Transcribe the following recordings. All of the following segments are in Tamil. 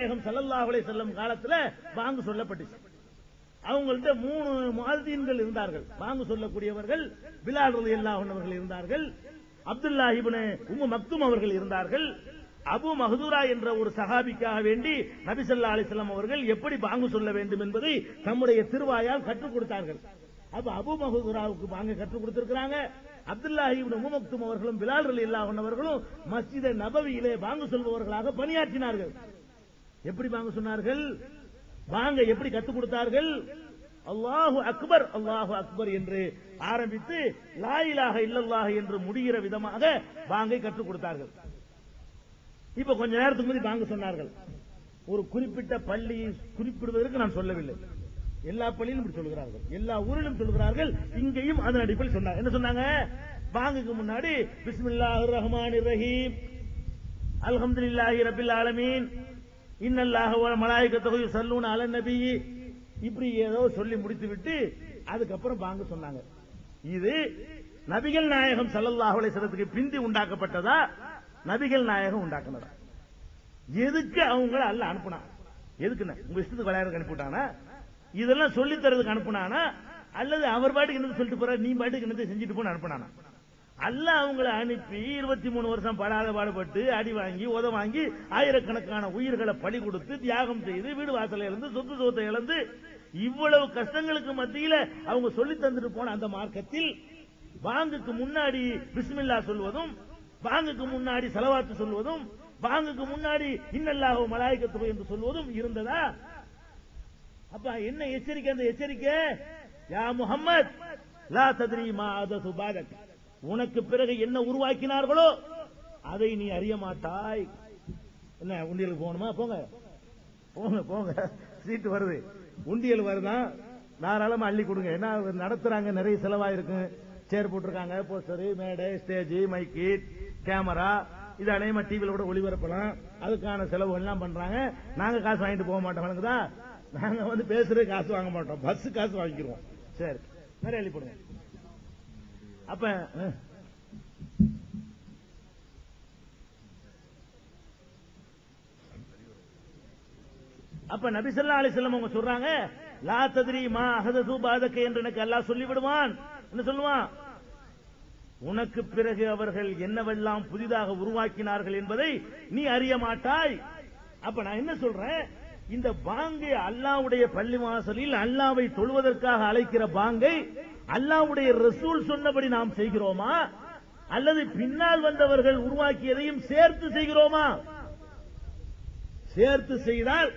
நாயகம் ஸல்லல்லாஹு செல்லும் வஸல்லம் காலத்துல பாங்கு சொல்லப்பட்டுச்சு. அவங்கள்ட்ட மூணு முஅzzீன்கள் இருந்தார்கள். பாங்கு சொல்லக்கூடியவர்கள் பிலால் ரலியல்லாஹு அன்ஹு அவர்கள் இருந்தார்கள். அப்துல்லா இப்னு உம்மு மக்தும் அவர்கள் இருந்தார்கள். அபு மஹதூரா என்ற ஒரு சஹாபிக்காக வேண்டி நபிசல்லா அலிசல்லாம் அவர்கள் எப்படி பாங்கு சொல்ல வேண்டும் என்பதை தம்முடைய திருவாயால் கற்றுக் கொடுத்தார்கள். அப்ப அபு மஹதூராவுக்கு பாங்கு கற்றுக் கொடுத்திருக்கிறாங்க. அப்துல்லா இப்னு உம்மு மக்தும் அவர்களும் பிலால் ரலியல்லாஹு அன்ஹு அவர்களும் மஸ்ஜித் நபவியிலே பாங்கு சொல்பவர்களாக பணியாற்றினார்கள். எப்படி வாங்க சொன்னார்கள்? வாங்க எப்படி கத்துக் கொடுத்தார்கள்? அல்லாஹு அக்பர் அல்லாஹு அக்பர் என்று ஆரம்பித்து லாயிலாக இல்லல்லாக என்று முடிகிற விதமாக பாங்கை கற்றுக் கொடுத்தார்கள். இப்ப கொஞ்ச நேரத்துக்கு முந்தி பாங்க சொன்னார்கள். ஒரு குறிப்பிட்ட பள்ளியை குறிப்பிடுவதற்கு நான் சொல்லவில்லை. எல்லா பள்ளியிலும் இப்படி சொல்கிறார்கள். எல்லா ஊரிலும் சொல்கிறார்கள். இங்கேயும் அதன் அடிப்படையில் சொன்னாங்க என்ன சொன்னாங்க? பாங்குக்கு முன்னாடி பிஸ்மில்லாஹு ரஹ்மான் ரஹீம். அல்ஹம்துலில்லாஹி ரபில் ஆலமீன். இன்னல்லாக வ தொகை யுஸல்லூன அலன் நபி. இப்படி ஏதோ சொல்லி முடித்து விட்டு அதுக்கப்புறம் வாங்க சொன்னாங்க. இது நபிகள் நாயகம் ஸல்லல்லாஹு அலைஹி பிந்தி உண்டாக்கப்பட்டதா? நபிகள் நாயகம் உண்டாக்குனதா? எதுக்கு அவங்கள அல்ல அனுப்புனா? எதுக்குன்னு? உங்க இஷ்டத்துக்கு விளையாடுறதுக்கு அனுப்பிவிட்டானா? இதெல்லாம் சொல்லி தரதுக்கு அனுப்புனானா? அல்லது அவர் பாட்டுக்கு என்னது சொல்லிட்டு போற நீ பாட்டுக்கு என்னது செஞ்சுட்டு போன அனுப்புனானா? அல்ல அவங்கள அனுப்பி இருபத்தி மூணு வருஷம் படாத பாடுபட்டு அடி வாங்கி உத வாங்கி ஆயிரக்கணக்கான உயிர்களை பலி கொடுத்து தியாகம் செய்து வீடு வாசல இழந்து சொத்து சொத்தை இழந்து இவ்வளவு கஷ்டங்களுக்கு மத்தியில அவங்க சொல்லி தந்துட்டு போன அந்த மார்க்கத்தில் வாங்குக்கு முன்னாடி பிஸ்மில்லா சொல்வதும் வாங்குக்கு முன்னாடி செலவாத்து சொல்வதும் பாங்குக்கு முன்னாடி இன்னல்லாஹோ மலாய்க்கத்துவை என்று சொல்வதும் இருந்ததா? அப்ப என்ன எச்சரிக்கை அந்த எச்சரிக்கை? யா முகமது லா சத்ரி மா அதது பாதக் உனக்கு பிறகு என்ன உருவாக்கினார்களோ அதை நீ அறிய மாட்டாய். என்ன உண்டியலுக்கு போகணுமா? போங்க. போங்க போங்க. சீட்டு வருது. உண்டியல் வருதான் தாராளமா அள்ளி கொடுங்க. ஏன்னா நடத்துறாங்க நிறைய செலவா இருக்கு சேர் போட்டிருக்காங்க போஸ்டர் மேடை ஸ்டேஜ் மைக்கு கேமரா இது அநேகமா டிவியில கூட ஒளிபரப்பலாம். அதுக்கான செலவு எல்லாம் பண்றாங்க. நாங்க காசு வாங்கிட்டு போக மாட்டோம் வணங்குதா நாங்க வந்து பேசுறது காசு வாங்க மாட்டோம். பஸ் காசு வாங்கிக்கிறோம் சரி. நிறைய அள்ளி போடுங்க அப்ப அப்ப நபிசல்லா ஸல்லல்லாஹு அவங்க சொல்றாங்க லா ததிரி மா அஹதது பாதக என்று எனக்கு அல்லாஹ் சொல்லி விடுவான் என்ன சொல்லுவான்? உனக்கு பிறகு அவர்கள் என்னவெல்லாம் புதிதாக உருவாக்கினார்கள் என்பதை நீ அறிய மாட்டாய். அப்ப நான் என்ன சொல்றேன்? இந்த பாங்கை அல்லாவுடைய பள்ளி வாசலில் அல்லாவை தொழுவதற்காக அழைக்கிற பாங்கை அல்லாவுடைய ரசூல் சொன்னபடி நாம் செய்கிறோமா? அல்லது பின்னால் வந்தவர்கள் உருவாக்கியதையும் சேர்த்து செய்கிறோமா? சேர்த்து செய்தால்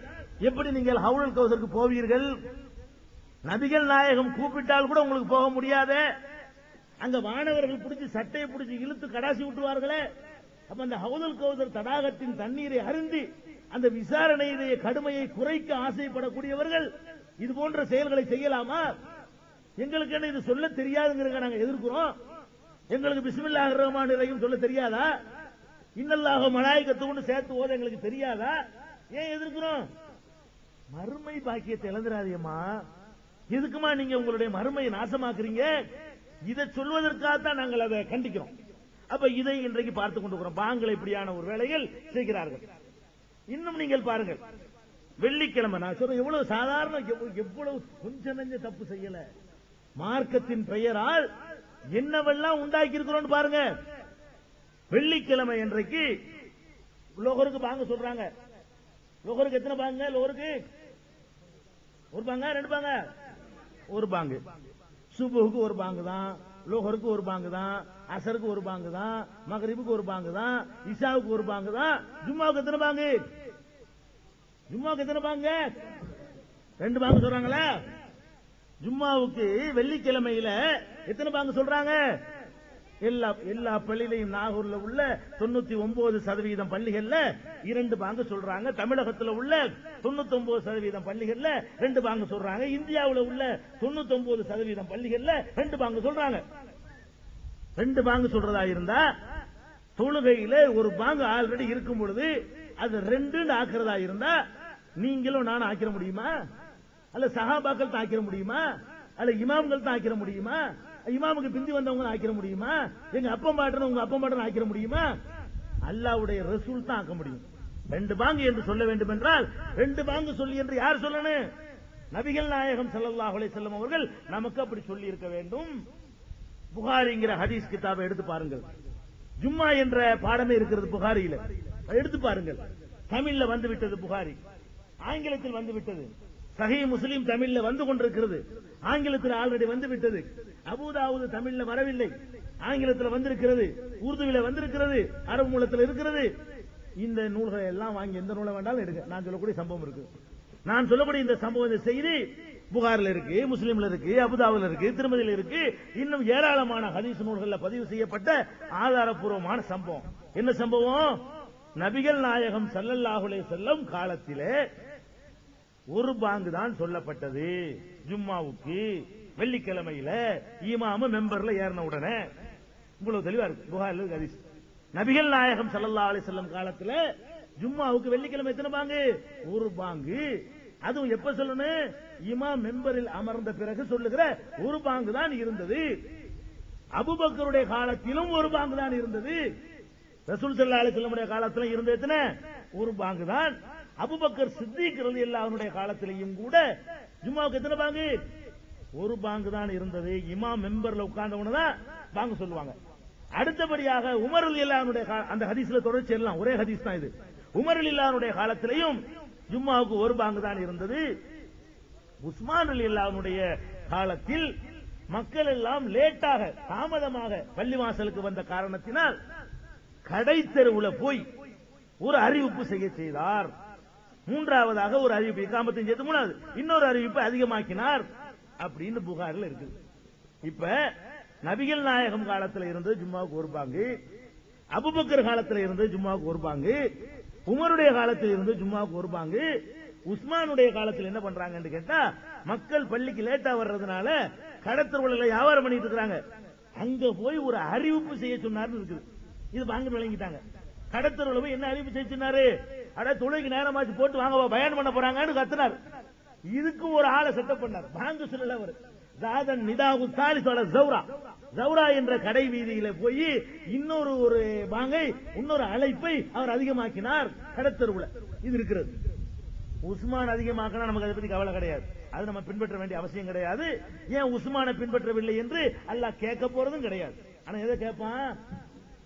எப்படி நீங்கள் ஹவுல் கௌசருக்கு போவீர்கள்? நபிகள் நாயகம் கூப்பிட்டால் கூட உங்களுக்கு போக முடியாத. அங்க வானவர்கள் பிடிச்சி சட்டையை பிடிச்சி இழுத்து கடாசி விட்டுவார்களே அப்ப அந்த ஹவுதல் கௌசர் தடாகத்தின் தண்ணீரை அருந்தி அந்த விசாரணையுடைய கடுமையை குறைக்க ஆசைப்படக்கூடியவர்கள் இது போன்ற செயல்களை செய்யலாமா? எங்களுக்கு என்ன இது சொல்ல தெரியாதுங்கிறத நாங்க எதிர்க்கிறோம்? எங்களுக்கு பிஸ்மில்லா ரஹ்மான் ரஹீம் சொல்ல தெரியாதா? இன்னல்லாஹ மலாய்க்கத்துன்னு சேர்த்து ஓத எங்களுக்கு தெரியாதா? ஏன் எதிர்க்கிறோம்? மறுமை பாக்கியத்தை இழந்துடாதியம்மா எதுக்குமா நீங்க உங்களுடைய மறுமையை நாசமாக்குறீங்க? இதை சொல்வதற்காகத்தான் நாங்கள் அதை கண்டிக்கிறோம். அப்ப இதை இன்றைக்கு பார்த்துக் கொண்டிருக்கிறோம். பாங்களை இப்படியான ஒரு வேலைகள் செய்கிறார்கள். இன்னும் நீங்கள் பாருங்கள். வெள்ளிக்கிழமை நான் சொல்றேன் எவ்வளவு சாதாரண எவ்வளவு கொஞ்சம் நெஞ்ச தப்பு செய்யல. மார்க்கத்தின் பெயரால் என்னவெல்லாம் உண்டாக்கி இருக்கிறோம் பாருங்க. வெள்ளிக்கிழமை இன்றைக்கு லோகருக்கு பாங்க சொல்றாங்க. லோகருக்கு எத்தனை பாங்க? லோகருக்கு ஒரு பாங்க ரெண்டு பாங்க? ஒரு பாங்கு. சுபுக்கு ஒரு பாங்கு தான் லோகருக்கு ஒரு பாங்கு தான் அசருக்கு ஒரு பாங்கு தான் மகரிபுக்கு ஒரு பாங்கு தான் இஷாவுக்கு ஒரு பாங்கு தான். ஜும்மாவுக்கு எத்தனை பாங்கு? ஜும்மாவுக்கு எத்தனை பாங்க? ரெண்டு பாங்கு சொல்றாங்களா? ஜும்மாவுக்கு வெள்ளிக்கிழமையில எத்தனை பாங்கு சொல்றாங்க? எல்லா எல்லா பள்ளியிலையும் நாகூர்ல உள்ள தொண்ணூத்தி ஒன்பது சதவீதம் பள்ளிகள்ல இரண்டு பாங்கு சொல்றாங்க. தமிழகத்துல உள்ள தொண்ணூத்தி ஒன்பது சதவீதம் பள்ளிகள்ல ரெண்டு பாங்கு சொல்றாங்க. இந்தியாவுல உள்ள தொண்ணூத்தி ஒன்பது சதவீதம் பள்ளிகள்ல ரெண்டு பாங்கு சொல்றாங்க. ரெண்டு பாங்கு சொல்றதா இருந்தா தொழுகையில ஒரு பாங்கு ஆல்ரெடி இருக்கும் பொழுது அது ரெண்டு ஆக்குறதா இருந்தா நீங்களும் நானும் ஆக்கிற முடியுமா? அல்ல சஹாபாக்கள் தான் ஆக்கிற முடியுமா? அல்ல இமாம்கள் தான் ஆக்கிற முடியுமா? இமாமுக்கு பிந்தி வந்தவங்க ஆக்கிற முடியுமா? எங்க அப்பம் மாட்டணும் உங்க அப்பா மாட்டணும் ஆக்கிற முடியுமா? அல்லாவுடைய ரசூல் தான் ஆக்க முடியும். ரெண்டு பாங்கு என்று சொல்ல வேண்டும் என்றால் ரெண்டு பாங்கு சொல்லி என்று யார் சொல்லணும்? நபிகள் நாயகம் ஸல்லல்லாஹு அலைஹி வஸல்லம் அவர்கள் நமக்கு அப்படி சொல்லி இருக்க வேண்டும். புகாரிங்கிற ஹதீஸ் கிதாபை எடுத்து பாருங்கள். ஜும்மா என்ற பாடமே இருக்கிறது புகாரியில. எடுத்து பாருங்கள். தமிழ்ல வந்து விட்டது புகாரி. ஆங்கிலத்தில் வந்து விட்டது. சஹி முஸ்லீம் தமிழ்ல வந்து கொண்டிருக்கிறது. ஆங்கிலத்தில் ஆல்ரெடி வந்து விட்டது. அபூதாவுது தமிழ்ல வரவில்லை. ஆங்கிலத்தில் வந்திருக்கிறது. உருதுவில வந்திருக்கிறது. அரபு மூலத்தில் இருக்கிறது. இந்த நூல்களை எல்லாம் வாங்கி எந்த நூலை வேண்டாலும் எடுக்க நான் சொல்லக்கூடிய சம்பவம் இருக்கு. நான் சொல்லக்கூடிய இந்த சம்பவம் செய்தி புகார்ல இருக்கு முஸ்லீம்ல இருக்கு அபுதாபில் இருக்கு திருமதியில இருக்கு. இன்னும் ஏராளமான ஹதீஸ் நூல்களில் பதிவு செய்யப்பட்ட ஆதாரப்பூர்வமான சம்பவம். என்ன சம்பவம்? நபிகள் நாயகம் ஸல்லல்லாஹு செல்லும் காலத்திலே ஒரு பாங்கு தான் சொல்லப்பட்டது. ஜும்மாவுக்கு வெள்ளிக்கிழமையில ஈமாம மெம்பர்ல ஏறின உடனே. இவ்வளவு தெளிவா இருக்கு. புகாரில் இருக்கு ஹதீஸ். நபிகள் நாயகம் சல்லா அலி செல்லம் காலத்துல ஜும்மாவுக்கு வெள்ளிக்கிழமை எத்தனை பாங்கு? ஒரு பாங்கு. அதுவும் எப்ப சொல்லணும்? இமாம் மெம்பரில் அமர்ந்த பிறகு சொல்லுகிற ஒரு பாங்கு தான் இருந்தது. அபுபக்கருடைய காலத்திலும் ஒரு பாங்கு தான் இருந்தது. ரசூல் ஸல்லல்லாஹு அலி செல்லமுடைய காலத்திலும் இருந்த எத்தனை? ஒரு பாங்கு தான். அபுபக்கர் சித்திக் ரலியல்லாஹு அவனுடைய காலத்திலையும் கூட ஜும்மாவுக்கு எத்தனை பாங்கு? ஒரு பாங்கு தான் இருந்தது. இமாம் மெம்பர்ல உட்கார்ந்தவன தான் பாங்கு சொல்லுவாங்க. அடுத்தபடியாக உமர் அல்லானுடைய அந்த ஹதீஸ்ல தொடர்ச்சி எல்லாம் ஒரே ஹதீஸ் தான் இது. உமர் அல்லானுடைய காலத்திலையும் ஜும்மாவுக்கு ஒரு பாங்கு தான் இருந்தது. உஸ்மான் அலி அல்லாவுடைய காலத்தில் மக்கள் எல்லாம் லேட்டாக தாமதமாக பள்ளிவாசலுக்கு வந்த காரணத்தினால் கடை தெருவுல போய் ஒரு அறிவிப்பு செய்ய செய்தார். மூன்றாவதாக ஒரு அறிவிப்பு இக்காமத்தையும் சேர்த்து மூணாவது. இன்னொரு அறிவிப்பு அதிகமாக்கினார் அப்படின்னு புகாரில் இருக்குது. இப்ப நபிகள் நாயகம் காலத்துல இருந்து ஜும்மாவுக்கு ஒரு பாங்கு அபுபக்கர் காலத்துல இருந்து ஜும்மாவுக்கு ஒரு பாங்கு உமருடைய காலத்தில் இருந்து ஜும்மாவுக்கு ஒரு பாங்கு. உஸ்மானுடைய காலத்தில் என்ன பண்றாங்கன்னு கேட்டா மக்கள் பள்ளிக்கு லேட்டா வர்றதுனால கடத்தொழில வியாபாரம் பண்ணிட்டு இருக்கிறாங்க. அங்க போய் ஒரு அறிவிப்பு செய்ய சொன்னார்னு இருக்குது. இது வாங்க விளங்கிட்டாங்க. கடத்தொழில என்ன அறிவிப்பு செய்ய சொன்னாரு? அட துளைக்கு நேரமாச்சு போட்டு வாங்க பயன் பண்ண போறாங்கன்னு கத்துனார். இதுக்கு ஒரு ஆளை செட்டப் பண்ணார். வாங்க சொல்லல அவர். ஜாதன் நிதாவு சாலிசோட ஜவுரா ஜவுரா என்ற கடை வீதியில போய் இன்னொரு ஒரு பாங்கை இன்னொரு அழைப்பை அவர் அதிகமாக்கினார் கடத்தருவுல. இது இருக்கிறது. உஸ்மான் அதிகமாக்கினா நமக்கு அதை பத்தி கவலை கிடையாது. அது நம்ம பின்பற்ற வேண்டிய அவசியம் கிடையாது. ஏன் உஸ்மானை பின்பற்றவில்லை என்று அல்லாஹ் கேட்க போறதும் கிடையாது. ஆனா எதை கேட்பான்?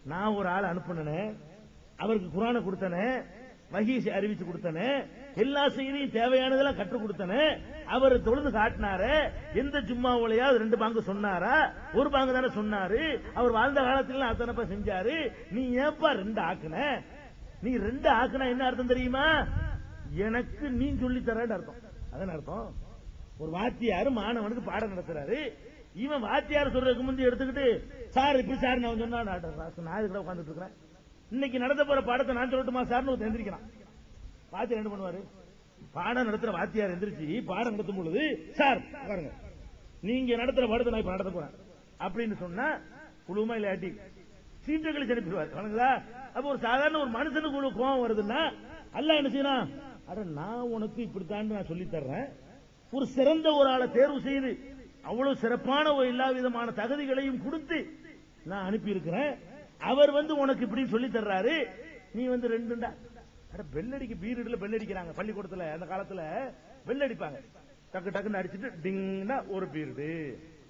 நான் ஒரு ஆள் அனுப்புனேன் அவருக்கு குரானை கொடுத்தனே வகி அறிவிச்சு கொடுத்தனே எல்லா செய்தியும் தேவையானதெல்லாம் கற்றுக் கொடுத்தனே அவர் தொழுது காட்டினாரு எந்த ஜும்மாவுலையாவது ரெண்டு பாங்கு சொன்னாரா? ஒரு பாங்கு தானே சொன்னாரு. அவர் வாழ்ந்த காலத்துல அத்தனைப்பா செஞ்சாரு. நீ ஏப்பா ரெண்டு ஆக்குன? நீ ரெண்டு ஆக்குனா என்ன அர்த்தம் தெரியுமா? எனக்கு நீ சொல்லி தரேன்னு அர்த்தம். அதான் அர்த்தம்? ஒரு வாத்தியார் மாணவனுக்கு பாடம் நடத்துறாரு. இவன் வாத்தியார் சொல்றதுக்கு முந்தைய எடுத்துக்கிட்டு சார் இப்படி சார் நான் சொன்னா நான் இதுல உட்காந்துட்டு இருக்கிறேன். இன்னைக்கு நடத்த போற பாடத்தை நான் சொல்லட்டுமா? சார்னு எந்திரிக்கிறான். வாத்தியார் என்ன பண்ணுவாரு? பாடம் நடத்துற வாத்தியார் எந்திரிச்சு பாடம் நடத்தும் பொழுது சார் பாருங்க நீங்க நடத்துற பாடத்தை நான் இப்ப நடத்த போறேன். அப்படின்னு சொன்னா குழுமா இல்லாட்டி சீட்டுகளை அனுப்பிடுவார். வணங்களா அப்ப ஒரு சாதாரண ஒரு மனுஷனுக்கு ஒரு கோபம் வருதுன்னா அல்ல என்ன செய்யணும் அட நான் உனக்கு இப்படித்தான் நான் சொல்லி தர்றேன். ஒரு சிறந்த ஒரு ஆளை தேர்வு செய்து அவ்வளவு சிறப்பான ஒரு எல்லா விதமான தகுதிகளையும் கொடுத்து நான் அனுப்பி இருக்கிறேன் அவர் வந்து உனக்கு இப்படி சொல்லி தர்றாரு. நீ வந்து ரெண்டுண்டா. அட பெல்லடிக்கு பீரியட்ல பெல் அடிக்கிறாங்க பள்ளிக்கூடத்துல அந்த காலத்துல. பெல் அடிப்பாங்க டக்கு டக்குன்னு அடிச்சுட்டு டிங்னா ஒரு பீரியடு.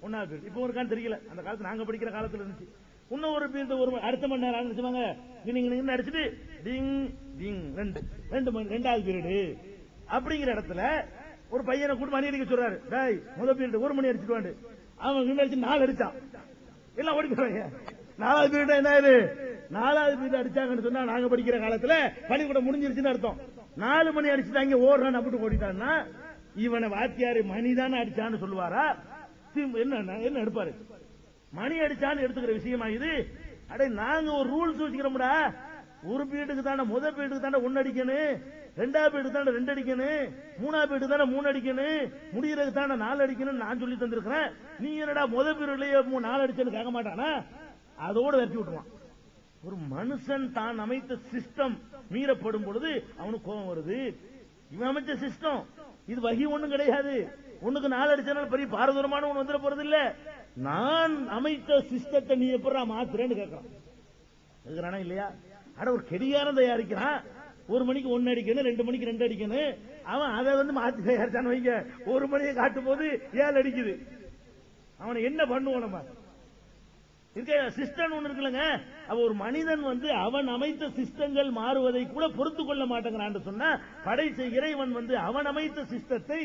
ஒன்னாவது பீரியட். இப்போ இருக்கான்னு தெரியல. அந்த காலத்துல நாங்க படிக்கிற காலத்துல இருந்துச்சு. இன்னும் ஒரு பீரியட் ஒரு அடுத்த மணி நேரம் நினைச்சுவாங்க நீங்க அடிச்சுட்டு டிங் டிங் ரெண்டு ரெண்டு மணி ரெண்டாவது பீரியடு. அப்படிங்கிற இடத்துல ஒரு பையனை கூட மணி அடிக்க சொல்றாரு. டேய் முதல் பீரியட் ஒரு மணி அடிச்சுட்டு வாண்டு. அவன் அடிச்சு நாலு அடிச்சான். எல்லாம் ஓடி போறாங்க. நாலாவது பீரியட் என்ன இது நாலாவது பீரியட் அடிச்சாங்கன்னு சொன்னா நாங்க படிக்கிற காலத்துல பள்ளிக்கூடம் முடிஞ்சிருச்சுன்னு அர்த்தம். நாலு மணி அடிச்சுட்டாங்க ஓடுறான் அப்படி ஓடிட்டான்னா இவனை வாத்தியாரு மணி தானே அடிச்சான்னு சொல்லுவாரா? என்ன என்ன எடுப்பாரு? மணி அடிச்சான்னு எடுத்துக்கிற விஷயமா இது? அடே நாங்க ஒரு ரூல்ஸ் வச்சுக்கிறோம்டா. ஒரு பீரியடுக்கு தானே முதல் பீரியடுக்கு தானே ஒன்னு அடிக்கணும். ரெண்டாவது பீரியடுக்கு தானே ரெண்டு அடிக்கணும். மூணாவது பீரியடுக்கு தானே மூணு அடிக்கணும். முடியறதுக்கு தானே நாலு அடிக்கணும் நான் சொல்லி தந்திருக்கிறேன். நீ என்னடா முதல் பீரியட்லயே நாலு அடிச்சேன்னு கேட்க மாட்டானா? அதோட வெட்டி விட்டுருவான். ஒரு மனுஷன் தான் அமைத்த சிஸ்டம் மீறப்படும் பொழுது அவனுக்கு கோபம் வருது. இவன் அமைச்ச சிஸ்டம் இது வகி ஒண்ணும் கிடையாது. ஒண்ணுக்கு நாலு அடிச்சனால பெரிய பாரதூரமான ஒண்ணு வந்துட போறது இல்ல. நான் அமைத்த சிஸ்டத்தை நீ எப்படா மாத்துறேன்னு கேட்கறான் கேட்கிறானா இல்லையா? அட ஒரு கெடிகாரம் தயாரிக்கிறான். ஒரு மணிக்கு ஒன்னு அடிக்கணும் ரெண்டு மணிக்கு ரெண்டு அடிக்கணும். அவன் அதை வந்து மாத்தி தயாரிச்சான்னு வைங்க. ஒரு மணியை காட்டும் போது ஏழு அடிக்குது. அவனை என்ன பண்ணுவோம் நம்ம? இருக்க சிஸ்டம் ஒண்ணு இருக்குல்லங்க. அவ ஒரு மனிதன் வந்து அவன் அமைத்த சிஸ்டங்கள் மாறுவதை கூட பொறுத்து கொள்ள மாட்டேங்கிறான் சொன்னா படைச்ச இறைவன் வந்து அவன் அமைத்த சிஸ்டத்தை